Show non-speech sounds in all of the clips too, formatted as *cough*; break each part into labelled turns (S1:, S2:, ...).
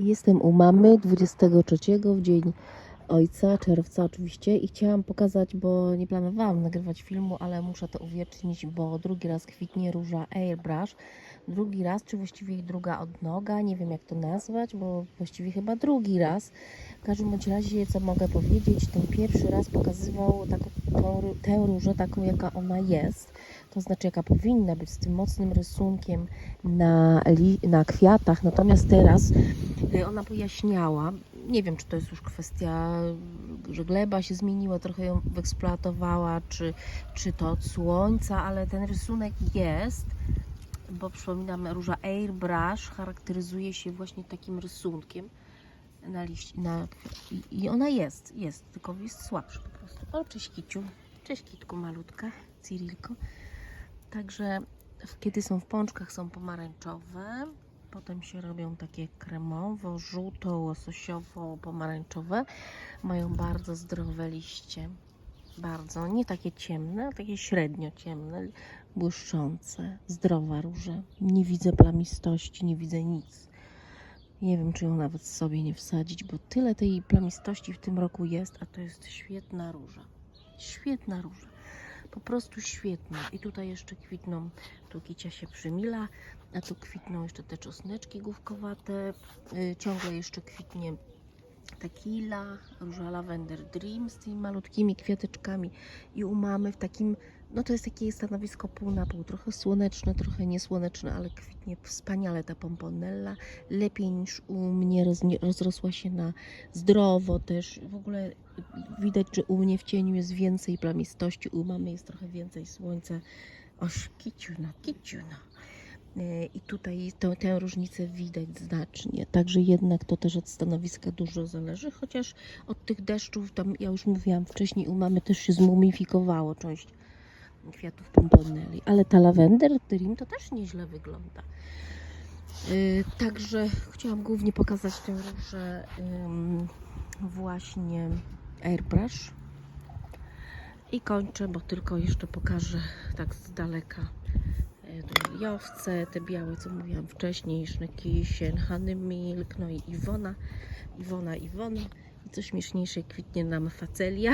S1: Jestem u mamy 23 w dzień ojca, czerwca oczywiście i chciałam pokazać, bo nie planowałam nagrywać filmu, ale muszę to uwiecznić, bo drugi raz kwitnie róża Airbrush. Drugi raz, czy właściwie druga odnoga, nie wiem jak to nazwać, bo właściwie chyba drugi raz. W każdym bądź razie, co mogę powiedzieć, ten pierwszy raz pokazywał taką, tą, tę różę taką, jaka ona jest. To znaczy, jaka powinna być, z tym mocnym rysunkiem na, na kwiatach. Natomiast teraz y, ona pojaśniała. Nie wiem, czy to jest już kwestia, że gleba się zmieniła, trochę ją wyeksploatowała, czy, czy to od słońca, ale ten rysunek jest, bo przypominam, róża Airbrush charakteryzuje się właśnie takim rysunkiem na liście, na, i, i ona jest, jest, tylko jest słabsza po prostu. O, cześć Kiciu, cześć Kitku malutka, Cyrilko. Także kiedy są w pączkach są pomarańczowe, potem się robią takie kremowo, żółto, łososiowo, pomarańczowe. Mają bardzo zdrowe liście. Bardzo, nie takie ciemne, a takie średnio ciemne, błyszczące, zdrowa róża. Nie widzę plamistości, nie widzę nic. Nie wiem, czy ją nawet sobie nie wsadzić, bo tyle tej plamistości w tym roku jest, a to jest świetna róża. Świetna róża. Po prostu świetna. I tutaj jeszcze kwitną, tu kicia się przymila, a tu kwitną jeszcze te czosneczki główkowate. Y, ciągle jeszcze kwitnie tequila, róża lavender dream z tymi malutkimi kwiateczkami i u mamy w takim, no to jest takie stanowisko pół na pół, trochę słoneczne, trochę niesłoneczne, ale kwitnie wspaniale ta pomponella, lepiej niż u mnie rozrosła się na zdrowo też, w ogóle widać, że u mnie w cieniu jest więcej plamistości, u mamy jest trochę więcej słońca, oż kiciuna, kiciuna. E, I tutaj tę różnicę widać znacznie. Także jednak to też od stanowiska dużo zależy, chociaż od tych deszczów, tam ja już mówiłam wcześniej, u mamy też się zmumifikowało część kwiatów pomponelli, ale ta lavender dream to też nieźle wygląda. E, Także chciałam głównie pokazać tę różę właśnie airbrush. I kończę, bo tylko jeszcze pokażę tak z daleka e, te liliowce, te białe, co mówiłam wcześniej, Sznekisien, Honey Milk, no i Iwona, Iwona, Iwona i co śmieszniejsze kwitnie nam facelia,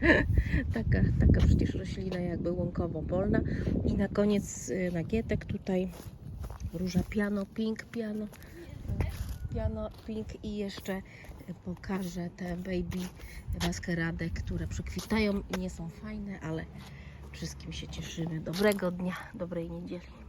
S1: *laughs* taka, taka przecież roślina jakby łąkowo-polna i na koniec e, nagietek tutaj róża piano, pink piano, piano, pink i jeszcze pokażę te baby maskaradę, które przekwitają i nie są fajne, ale wszystkim się cieszymy. Dobrego dnia, dobrej niedzieli.